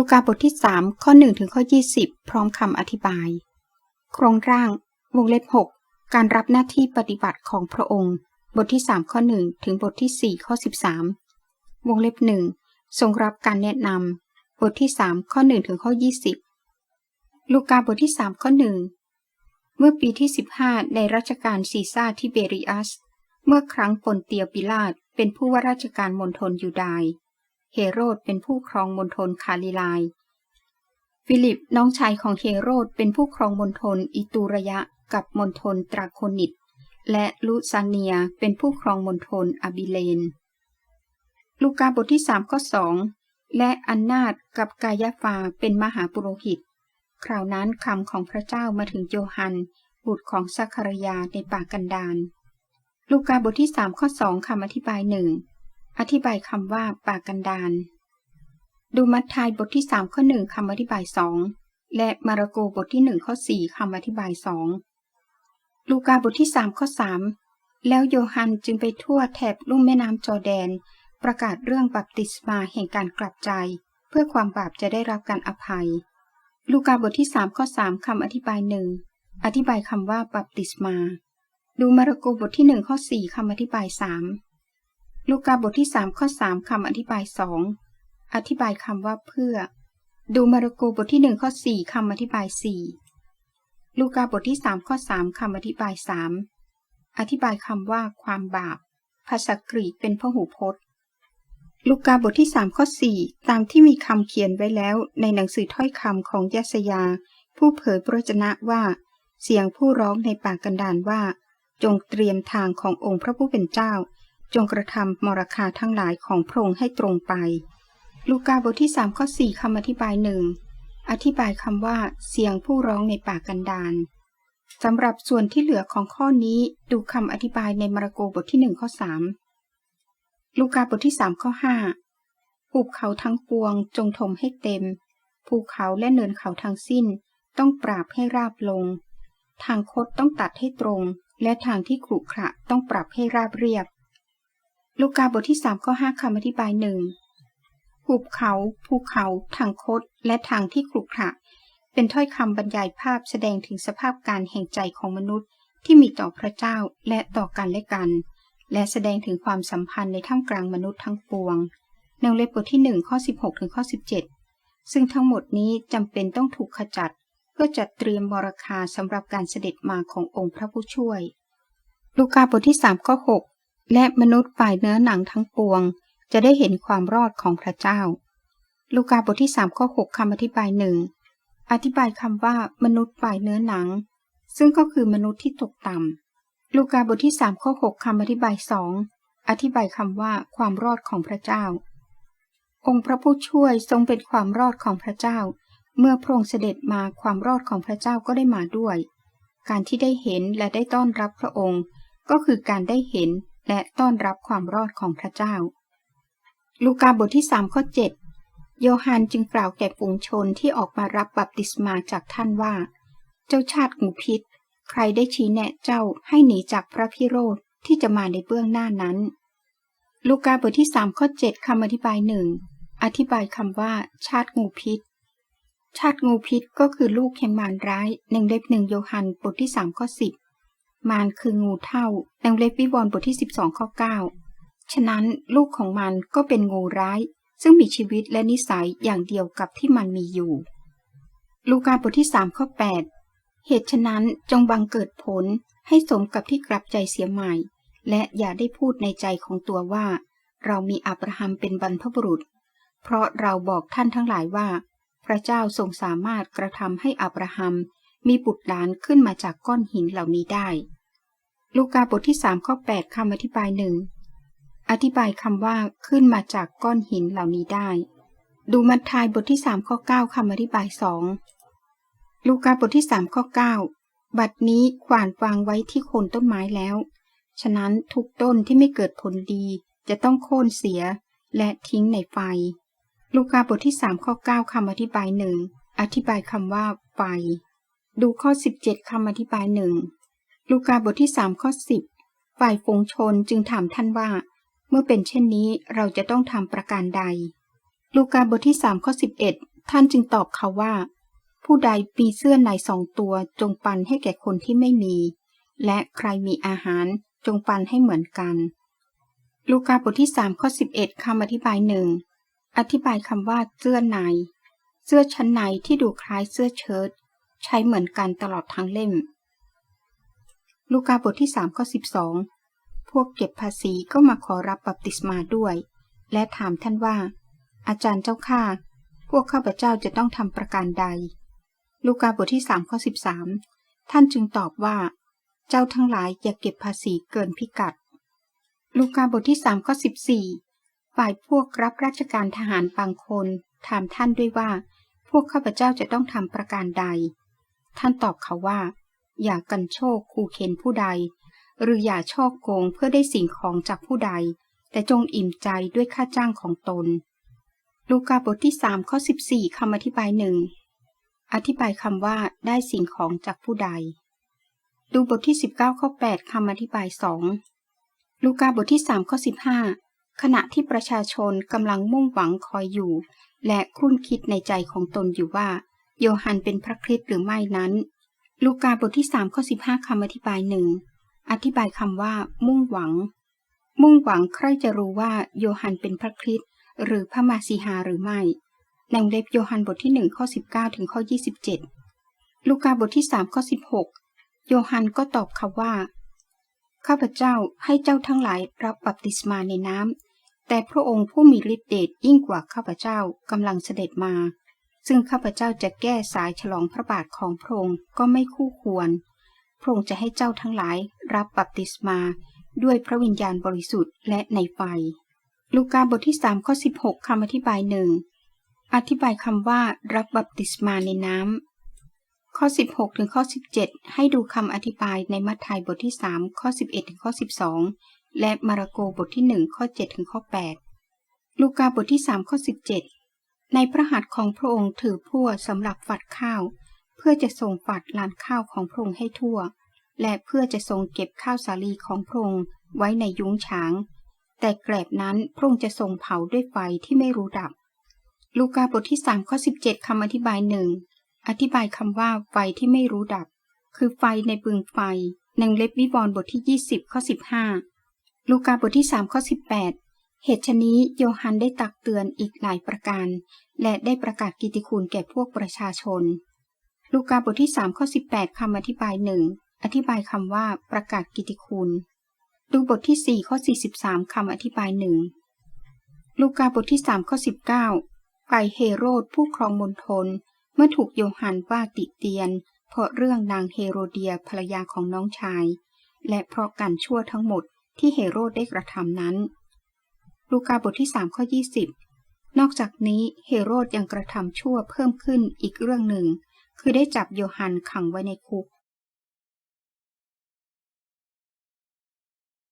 ลูกาบทที่ 3 ข้อ 1 ถึงข้อ 20 พร้อมคำอธิบาย โครงร่าง วงเล็บ 6 การรับหน้าที่ปฏิบัติของพระองค์ บทที่ 3 ข้อ 1 ถึงบทที่ 4 ข้อ 13 วงเล็บ 1 ทรงรับการแนะนำบทที่ 3 ข้อ 1 ถึงข้อ 20 ลูกาบทที่ 3 ข้อ 1 เมื่อปีที่ 15 ในรัชกาลซีซ่าทิเบริอัส เมื่อครั้งปนเตียปิลาตเป็นผู้ว่าราชการมณฑลยูดาย เฮโรดเป็นผู้ครองมณฑลคาลิลาย ฟิลิปน้องชายของเฮโรดเป็นผู้ครองมณฑลอิตูระยะกับมณฑลตราโคนิต และลุซาเนียเป็นผู้ครองมณฑลอบิเลน ลูกาบทที่3ข้อ2และอันนาตกับกายาฟาเป็นมหาปุโรหิต คราวนั้นคำของพระเจ้ามาถึงโยฮัน บุตรของซัคคารยาในป่ากันดารลูกาบทที่3ข้อ2คำอธิบายหนึ่ง อธิบายคำว่าปากันดารดูมัทธิยบทที่สามข้อหนึ่งคำอธิบายสองและมาระโกบทที่หนึ่งข้อสี่คำอธิบายสองลูกาบทที่สามข้อสามแล้วโยฮันจึงไปทั่วแถบลุ่มแม่น้ำจอแดน ประกาศเรื่องบัพติศมาแห่งการกลับใจ เพื่อความบาปจะได้รับการอภัย ลูกาบทที่สามข้อสามคำอธิบายหนึ่งอธิบายคำว่าบัพติศมา ดูมาระโกบทที่หนึ่งข้อสี่คำอธิบายสาม ลูกาบทที่สามข้อสามคำอธิบายสองอธิบายคำว่าเพื่อ ดูมาระโกบทที่หนึ่งข้อสี่คำอธิบายสี่ลูกาบทที่สามข้อสามคำอธิบายสามอธิบายคำว่าความบาป ภาษากรีกเป็นพหูพจน์ ลูกาบทที่สามข้อสี่ตามที่มีคำเขียนไว้แล้ว ในหนังสือถ้อยคำของยัสยา ผู้เผยพระชนะว่า เสียงผู้ร้องในป่ากันดานว่า จงเตรียมทางขององค์พระผู้เป็นเจ้า จงกระทำมรคาทั้งหลายของพระองค์ให้ตรงไป ลูกาบทที่สามข้อสี่คำอธิบายหนึ่งอธิบายคำว่าเสียงผู้ร้องในป่ากันดารสำหรับส่วนที่เหลือของข้อนี้ดูคำอธิบายในมาระโกบทที่หนึ่งข้อสามลูกาบทที่สามข้อห้าภูเขาทั้งปวงจงถมให้เต็ม ภูเขาและเนินเขาทั้งสิ้น ต้องปราบให้ราบลง ทางคดต้องตัดให้ตรง และทางที่ขรุขระต้องปรับให้ราบเรียบ ลูกาบทที่สามข้อห้าคำอธิบายหนึ่งหุบเขา ภูเขา ทางคด และทางที่ขรุขระเป็นถ้อยคำบรรยายภาพแสดงถึงสภาพการแห่งใจของมนุษย์ที่มีต่อพระเจ้าและต่อกันและกัน และแสดงถึงความสัมพันธ์ในท่ามกลางมนุษย์ทั้งปวงในเล็บบทที่หนึ่งข้อสิบหกถึงข้อสิบเจ็ดซึ่งทั้งหมดนี้จำเป็นต้องถูกขจัด เพื่อจัดเตรียมบรคาสำหรับการเสด็จมาขององค์พระผู้ช่วย ลูกาบทที่สามข้อหก และมนุษย์ฝ่ายเนื้อหนังทั้งปวง จะได้เห็นความรอดของพระเจ้า ลูกาบทที่สามข้อหกคำอธิบายหนึ่งอธิบายคำว่ามนุษย์ฝ่ายเนื้อหนัง ซึ่งก็คือมนุษย์ที่ตกต่ำลูกาบทที่สามข้อหกคำอธิบายสองอธิบายคำว่าความรอดของพระเจ้า องค์พระผู้ช่วยทรงเป็นความรอดของพระเจ้า เมื่อพระองค์เสด็จมาความรอดของพระเจ้าก็ได้มาด้วย การที่ได้เห็นและได้ต้อนรับพระองค์ ก็คือการได้เห็น และต้อนรับความรอดของพระเจ้า ลูกาบทที่สามข้อเจ็ดโยฮันจึงกล่าวแก่ฝูงชนที่ออกมารับบัพติศมาจากท่านว่า เจ้าชาติงูพิษ ใครได้ชี้แนะเจ้าให้หนีจากพระพิโรธที่จะมาในเบื้องหน้านั้น ลูกาบทที่สามข้อเจ็ดคำอธิบายหนึ่งอธิบายคำว่า ชาติงูพิษ ชาติงูพิษก็คือลูกแห่งมารร้ายหนึ่งเล็บหนึ่งโยฮันบทที่สามข้อสิบ มารคืองูเท่าดังเล็บวิวรณ์บทที่ 12 ข้อ 9 ฉะนั้นลูกของมันก็เป็นงูร้าย ซึ่งมีชีวิตและนิสัยอย่างเดียวกับที่มันมีอยู่ ลูกาบทที่ 3 ข้อ 8 เหตุฉะนั้นจงบังเกิดผลให้สมกับที่กลับใจเสียใหม่ และอย่าได้พูดในใจของตัวว่า เรามีอับราฮัมเป็นบรรพบุรุษ เพราะเราบอกท่านทั้งหลายว่า พระเจ้าทรงสามารถกระทำให้อับราฮัม มีบุตรหลานขึ้นมาจากก้อนหินเหล่านี้ได้ ลูกาบทที่สามข้อแปดคำอธิบายหนึ่งอธิบายคำว่าขึ้นมาจากก้อนหินเหล่านี้ได้ ดูมัทธิยบทที่สามข้อเก้าคำอธิบายสองลูกาบทที่สามข้อเก้าบัดนี้ขวานวางไว้ที่โคนต้นไม้แล้ว ฉะนั้นทุกต้นที่ไม่เกิดผลดีจะต้องโค่นเสียและทิ้งในไฟ ลูกาบทที่สามข้อเก้าคำอธิบายหนึ่งอธิบายคำว่าไฟ ดูข้อ 17 คำอธิบายหนึ่งลูกาบทที่ 3 ข้อ 10 ฝ่ายฝงชนจึงถามท่านว่า เมื่อเป็นเช่นนี้เราจะต้องทำประการใด ลูกาบทที่ 3 ข้อ 11 ท่านจึงตอบเขาว่า ผู้ใดมีเสื้อในสองตัวจงปันให้แก่คนที่ไม่มี และใครมีอาหารจงปันให้เหมือนกัน ลูกาบทที่ 3 ข้อ 11 คำอธิบายหนึ่งอธิบายคำว่าเสื้อใน เสื้อชั้นในที่ดูคล้ายเสื้อเชิ้ต ใช้เหมือนกันตลอดทั้งเล่ม ลูกาบทที่3ข้อ12 พวกเก็บภาษีก็มาขอรับบัพติศมาด้วย และถามท่านว่า อาจารย์เจ้าข้าพวกข้าพเจ้าจะต้องทำประการใด ลูกาบทที่3ข้อ13 ท่านจึงตอบว่า เจ้าทั้งหลายอย่าเก็บภาษีเกินพิกัด ลูกาบทที่3ข้อ14 ฝ่ายพวกรับราชการทหารบางคนถามท่านด้วยว่า พวกข้าพเจ้าจะต้องทำประการใด ท่านตอบเขาว่า อย่ากันโชคคูเข็นผู้ใด หรืออย่าช่อโกงเพื่อได้สิ่งของจากผู้ใด แต่จงอิ่มใจด้วยค่าจ้างของตน ลูกาบทที่3ข้อ14คำอธิบายหนึ่งอธิบายคำว่าได้สิ่งของจากผู้ใด ดูบทที่ 19ข้อ8คำอธิบายสองลูกาบทที่3ข้อ15 ขณะที่ประชาชนกำลังมุ่งหวังคอยอยู่ และครุ่นคิดในใจของตนอยู่ว่า โยฮันเป็นพระคริสต์หรือไม่นั้น ลูกาบทที่3ข้อ15คำอธิบายหนึ่งอธิบายคำว่า มุ่งหวัง มุ่งหวังใครจะรู้ว่าโยฮันเป็นพระคริสต์หรือพระมาสีหาหรือไม่ในเล็บโยฮันบทที่1ข้อ19ถึงข้อ27 ลูกาบทที่3ข้อ16 โยฮันก็ตอบเขาว่า ข้าพเจ้าให้เจ้าทั้งหลายรับบัพติศมาในน้ำแต่พระองค์ผู้มีฤทธิ์เดชยิ่งกว่าข้าพเจ้ากำลังเสด็จมา ซึ่งข้าพเจ้าจะแก้สายฉลองพระบาทของพระองค์ก็ไม่คู่ควร พระองค์จะให้เจ้าทั้งหลายรับบัพติศมาด้วยพระวิญญาณบริสุทธิ์และในไฟ ลูกาบทที่3ข้อ16คำอธิบายหนึ่งอธิบายคำว่ารับบัพติศมาในน้ำข้อ 16ถึงข้อ17 ให้ดูคำอธิบายในมัทธิวบทที่3ข้อ11ถึงข้อ12 และมาระโกบทที่1ข้อ7ถึงข้อ8ลูกาบทที่3ข้อ17 ในพระหัตถ์ของพระองค์ถือพั่วสำหรับฝัดข้าว เพื่อจะส่งฝัดลานข้าวของพระองค์ให้ทั่ว และเพื่อจะทรงเก็บข้าวสาลีของพระองค์ไว้ในยุ้งฉาง แต่แกลบนั้นพระองค์จะทรงเผาด้วยไฟที่ไม่รู้ดับ ลูกาบทที่3ข้อ17คำอธิบายหนึ่งอธิบายคำว่าไฟที่ไม่รู้ดับ คือไฟในบึงไฟในเล็บวิวรณ์บทที่ 20ข้อ15 ลูกาบทที่3ข้อ18 เหตุฉนี้โยฮันได้ตักเตือนอีกหลายประการ และได้ประกาศกิติคุณแก่พวกประชาชน ลูกาบทที่3ข้อ18คำอธิบายหนึ่งอธิบายคำว่าประกาศกิตติคุณดูบทที่4ข้อ43คำอธิบายหนึ่งลูกาบทที่3ข้อ19 ฝ่ายเฮโรดผู้ครองมณฑลเมื่อถูกโยฮันว่าติเตียน เพราะเรื่องนางเฮโรเดียภรรยาของน้องชาย และเพราะการชั่วทั้งหมดที่เฮโรดได้กระทำนั้น ลูกาบทที่ 3 ข้อ 20 นอกจากนี้เฮโรดยังกระทำชั่วเพิ่มขึ้นอีกเรื่องหนึ่ง คือได้จับโยฮันขังไว้ในคุก